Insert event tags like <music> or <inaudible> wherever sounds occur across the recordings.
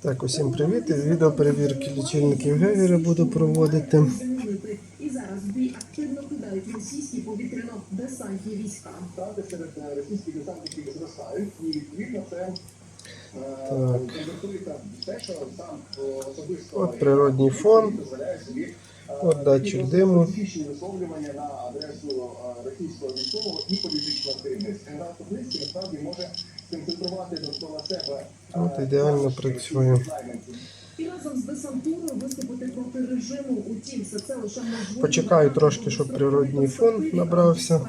Так, усім привіт. Відео перевірки лічильників Гевіра буду проводити. І зараз бій активно кидають російські повітряно-десантні війська. Так. От природній фон. От датчик диму. висловлювання на адресу російського військового і політичного керівництва. Генерал Куплинський насправді може сконцентрувати довкола себе. От ідеально працює. І разом з десантурою виступити проти режиму. Утім, все це лише можливо. Почекаю трошки, щоб природній фон набрався.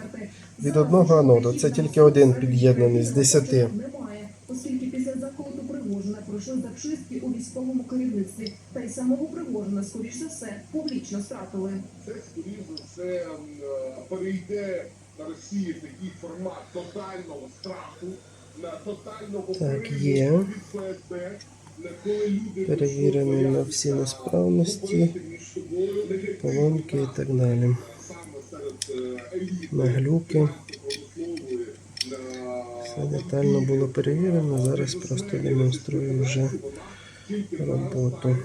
Від одного аноду. Це тільки один під'єднаний з десяти. Немає, оскільки після заколоту Пригожина пройшли зачистки у військовому керівництві. Та й самого Пригожина, скоріш за все, публічно стратили. це скоріше за все е, перейде на Росії такий формат тотального страху, Так, є. ФСБ, на всі несправності, Поломки і так далі. На глюки. Все детально було перевірено. Зараз просто демонструю вже роботу.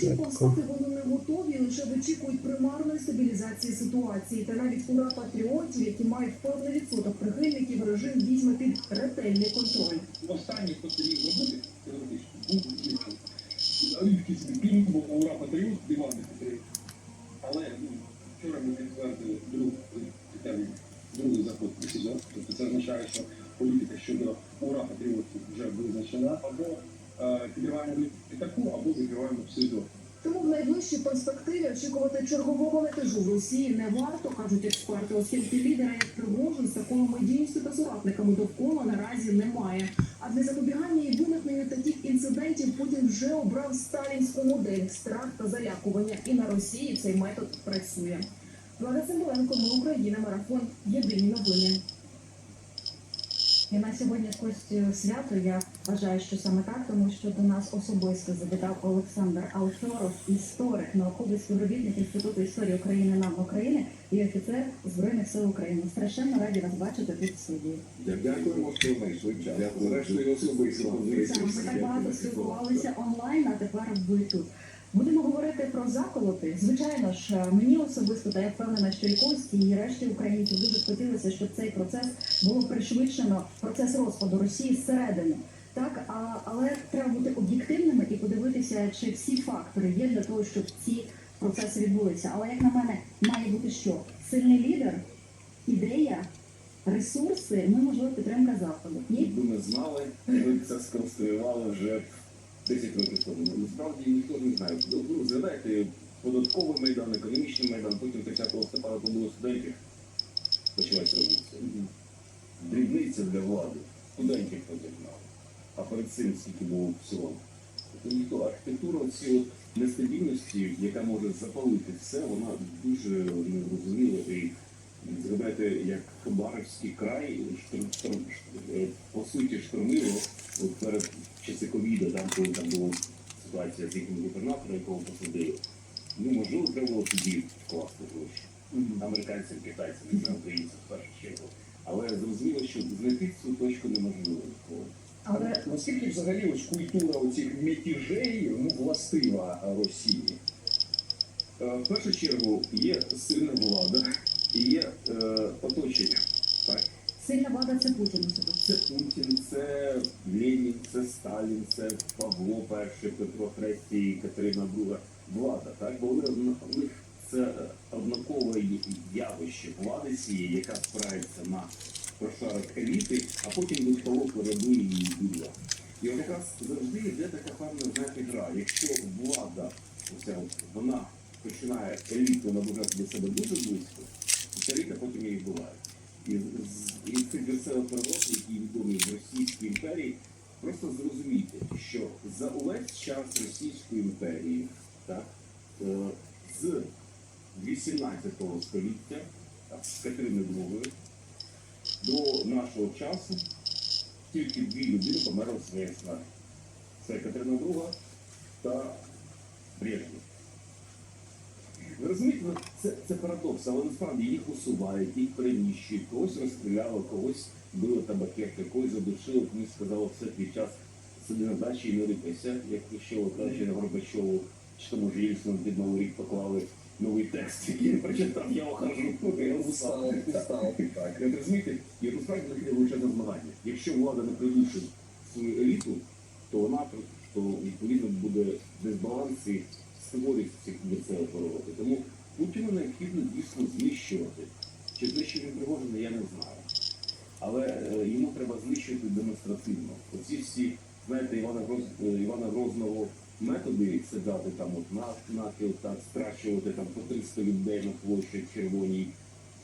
Швидко. повстати вони не готові, лише вичікують примарної стабілізації ситуації. Та навіть ура патріотів, які мають певний відсоток прихильників, режим візьме під ретельний контроль. останнє, хто це міг зробити, теоретично, був ура патріот, диванний патріот. Але ну, вчора ми підтвердили друг, другий заход. Тобто це означає, що політика щодо ура патріотів вже визначена, або підриваємо літаку, або закриваємо в СІЗО. Тому в найближчій перспективі очікувати чергового мятежу в Росії не варто, кажуть експерти, оскільки лідера як Пригожин з такою медійністю та соратниками довкола наразі немає. А для запобігання і виникнення таких інцидентів Путін вже обрав сталінську модель страх та залякування. І на Росії цей метод працює. Влада Цимбаленко, ми Україна, марафон. Єдині новини. І на сьогодні Костю свято. Я вважаю, що саме так, тому що до нас особисто завітав Олександр Алферов, історик, науковий співробітник Інституту історії України НАМ України і офіцер Збройних сил України. Страшенно раді вас бачити тут в студії. Дякуємо, що знайшли час. Зрештою, особисто. Саме ми так багато спілкувалися онлайн, а тепер ви тут. Будемо говорити про заколоти. Звичайно ж, мені особисто, та я впевнена, що і Кості, і решті українців дуже хотілося, щоб цей процес було пришвидшено, процес розпаду Росії зсередини. Так, а, але треба бути об'єктивними і подивитися, чи всі фактори є для того, щоб ці процеси відбулися. Але як на мене, має бути що? Сильний лідер, ідея, ресурси, ну і можливо підтримка заходу. Ні? Якби ми знали, ми б це сконструювали вже 10 років тому. Насправді ніхто не знає. Ну, згадайте податковий майдан, економічний майдан, потім 30 листопада то було студентів. Почалась революція. Дрібниця для влади. Студентів подігнали. А перед цим скільки було всього. Тобто архітектура ці от нестабільності, яка може запалити все, вона дуже незрозуміла. І згадайте, як Хабаровський край штр- штр- е, по суті штормило от перед часи ковіда, там, коли там була ситуація з їхнім губернатором, якого посадили. Ну, можливо, треба було тоді вкласти гроші. Американцям, китайцям, не знаю, українцям в першу чергу. Але зрозуміло, що знайти цю точку неможливо ніколи. Але Наскільки взагалі ось культура оцих мятежей ну, властива Росії? Е, В першу чергу є сильна влада і є е, оточення. Так? сильна влада це Путін. Це Путін, це Ленін, це Сталін, це Павло І, Петро III, Катерина II. Влада, так? Бо вони в них це однакове явище влади цієї, яка спирається на прошарок еліти, а потім столу передує її біля. І от якраз завжди йде така певна знаєте, гра. Якщо влада оця вона починає еліту наближати до себе дуже близько, то ця еліта потім її вбиває. І, і цей версел переворот, який відомий в Російській імперії, просто зрозуміти, що за увесь час Російської імперії, так, е, з 18 століття, так, з Катерини II, до нашого часу тільки дві людини померли своїй смерті. Це Катерина II та Брежнєв. Ви розумієте, ну, це, це парадокс, але насправді їх усувають, їх переміщують, когось розстріляли, когось били табакерки, когось задушили, комусь сказали, все твій час собі на дачі і не рипайся, як на Горбачову, чи то може Єльцину під Новий рік поклали новий текст, який я прочитав, я охожу, я устав. Устав, Так, розумієте, і насправді таке величезне змагання. Якщо влада не придушить свою еліту, то вона то відповідно буде дисбаланс і створює цих себе повороти. Тому Путіна необхідно дійсно знищувати. Чи знищити Пригожина, я не знаю. Але е, йому треба знищувати демонстративно. Оці всі, знаєте, Івана, е, Івана Грозного методи сідати там от на нахил, так, страчувати там по 300 людей на площі червоній,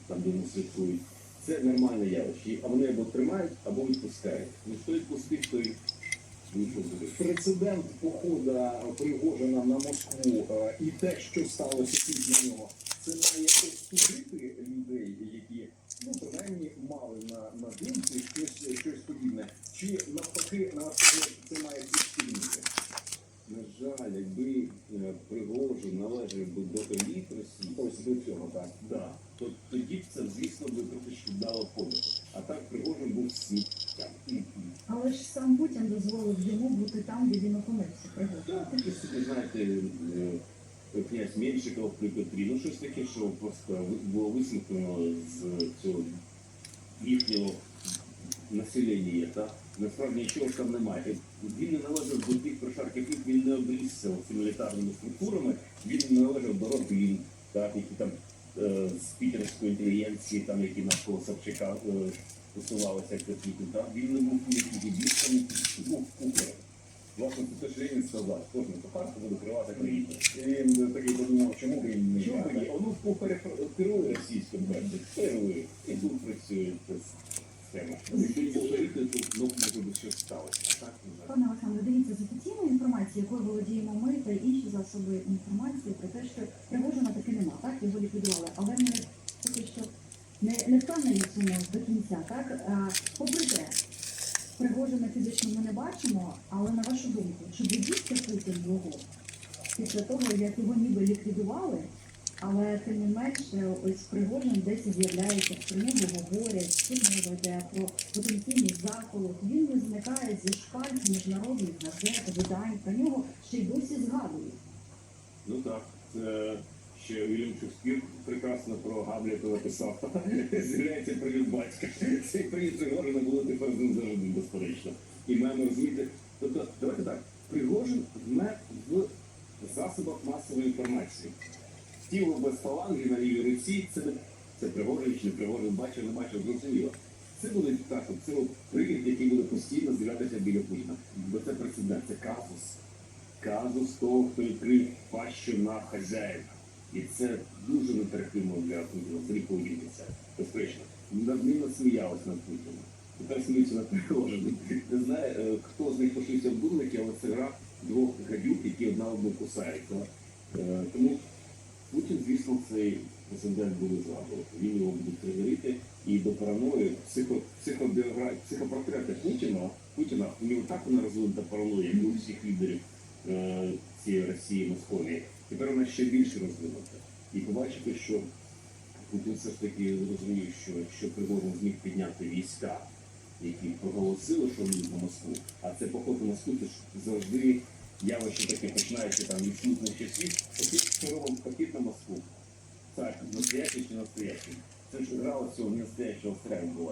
там де вони святкують. Це нормальне явище. А вони або тримають, або відпускають. Ну хто відпустив, той нічого буде. прецедент похода Пригожина на Москву е, і те, що сталося після нього, це має остудити людей, які ну принаймні мали на, на думці щось, щось подібне, чи навпаки навпаки це має підсилити. На жаль, якби е, Пригожин належав би до еліт Росії, Ось до цього так. да, то тоді б це, звісно, би трохи дало. А так Пригожин був сміттям. Але ж сам Путін дозволив йому бути там, де він опинився. Так, собі, знаєте, е, князь Меншиков при Петрі, ну щось таке, що просто було висміклено з цього їхнього населення, так? Насправді нічого там немає. Він не належав до тих прошарків, він не обрісся цими мілітарними структурами, він не належав до родин, так, які там е, з пітерської інтелігенції, там, які навколо Собчака е, тусувалися як так? Він не був ніякий він був кухарем. Власне, це ж Ленін сказав, кожен кухар буде кривати країну. І він такий подумав, чому б він не Чому ні? Воно кухар керує російським бачить, керує, і тут працює ця схема. Якщо не говорити, то ну, може би щось сталося. А так, не знаю. Пане Олександре, дивіться з офіційної інформації, якою володіємо ми та інші засоби інформації про те, що Пригожина таки нема, так його ліквідували, але ми поки що не, не впевнені в цьому до кінця. Так попри те, Пригожина фізично ми не бачимо, але на вашу думку, чи боїться Путін його після того, як його ніби ліквідували? Але тим не менше, ось Пригожин десь з'являється про нього говорять, що мова йде про потенційний заколот. Він визникає зі шпальт міжнародних газет, видань. Про нього ще й досі згадують. Ну так, це ще Вільям Шекспір прекрасно про Гамлета написав. <laughs> З'являється привід батька. Цей привід Пригожина було тепер з ним завжди, безперечно. І маємо розуміти. Тобто, давайте так, Пригожин вмер в засобах масової інформації. Тіло без фаланги на лівій руці, це, це Пригожин чи не Пригожин, бачив, не бачив, зрозуміло. Це буде так, це привід, який буде постійно з'являтися біля Путіна. Бо це прецедент, це казус. Казус того, хто відкрив пащу на хазяїна. І це дуже нетерпимо для Путіна, це. Безпечно. Над ним насміялись над Путіном. Тепер сміються над Пригожиним. Не знаю, е, хто з них пошився в дурники, але це гра двох гадюк, які одна одну кусають. Е, Тому Путін, звісно, цей прецедент буде згадувати. Він його буде тренувати і до параної психо, психобіогра... психопортрети Путіна, Путіна, у нього так вона розвинута параноя, як у всіх лідерів е, цієї Росії, Московії. Тепер вона ще більше розвинута. І побачите, що Путін все ж таки зрозумів, що якщо Пригожин зміг підняти війська, які проголосили, що вони на Москву, а це поход на Москву, це ж завжди явище таке починається там від смутних часів, ми робимо похід на Москву. Так, настоящий чи настоящий. Це ж грала цього не настоящого стрельбу була.